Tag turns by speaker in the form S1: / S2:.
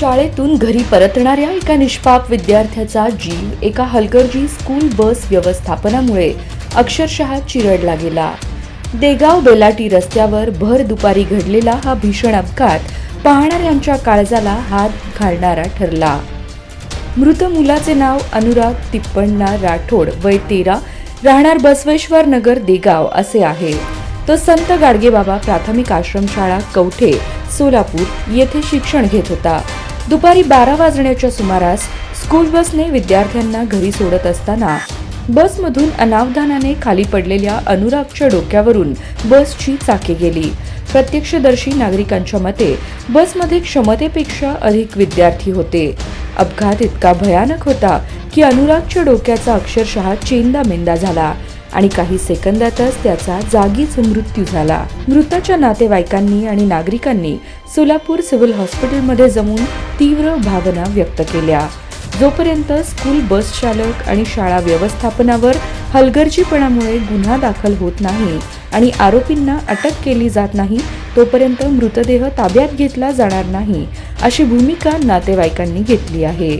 S1: शाळेतून घरी परतणाऱ्या एका निष्पाप विद्यार्थ्याचा जीव एका हलगर्जी स्कूल बस व्यवस्थापनामुळे अक्षरशः चिरडला गेला. देगाव बेलाटी रस्त्यावर भर दुपारी घडलेला हा भीषण अपघात पाहणाऱ्यांच्या काळजाला हात घालणारा ठरला. मृत मुलाचे नाव अनुराग तिप्पण्णा राठोड वय तेरा राहणार बसवेश्वर नगर देगाव असे आहे. तो संत गाडगेबाबा प्राथमिक आश्रमशाळा कवठे सोलापूर येथे शिक्षण घेत होता. दुपारी बारा वाजण्याच्या सुमारास स्कूल बसने विद्यार्थ्यांना घरी सोडत असताना बसमधून अनावधानाने खाली पडलेल्या अनुरागच्या डोक्यावरून बसची चाके गेली. प्रत्यक्षदर्शी नागरिकांच्या मते बसमध्ये क्षमतेपेक्षा अधिक विद्यार्थी होते. अपघात इतका भयानक होता की अनुरागच्या डोक्याचा अक्षरशः चेंदा मेंदा झाला. आणि काही सेकंदातच त्याचा जागीच मृत्यू झाला. मृताच्या नातेवाईकांनी आणि नागरिकांनी सोलापूर सिव्हिल हॉस्पिटलमध्ये जमून तीव्र भावना व्यक्त केल्या. जोपर्यंत स्कूल बस चालक आणि शाळा व्यवस्थापनावर हलगर्जीपणामुळे गुन्हा दाखल होत नाही आणि आरोपींना अटक केली जात नाही तोपर्यंत मृतदेह ताब्यात घेतला जाणार नाही अशी भूमिका नातेवाईकांनी घेतली आहे.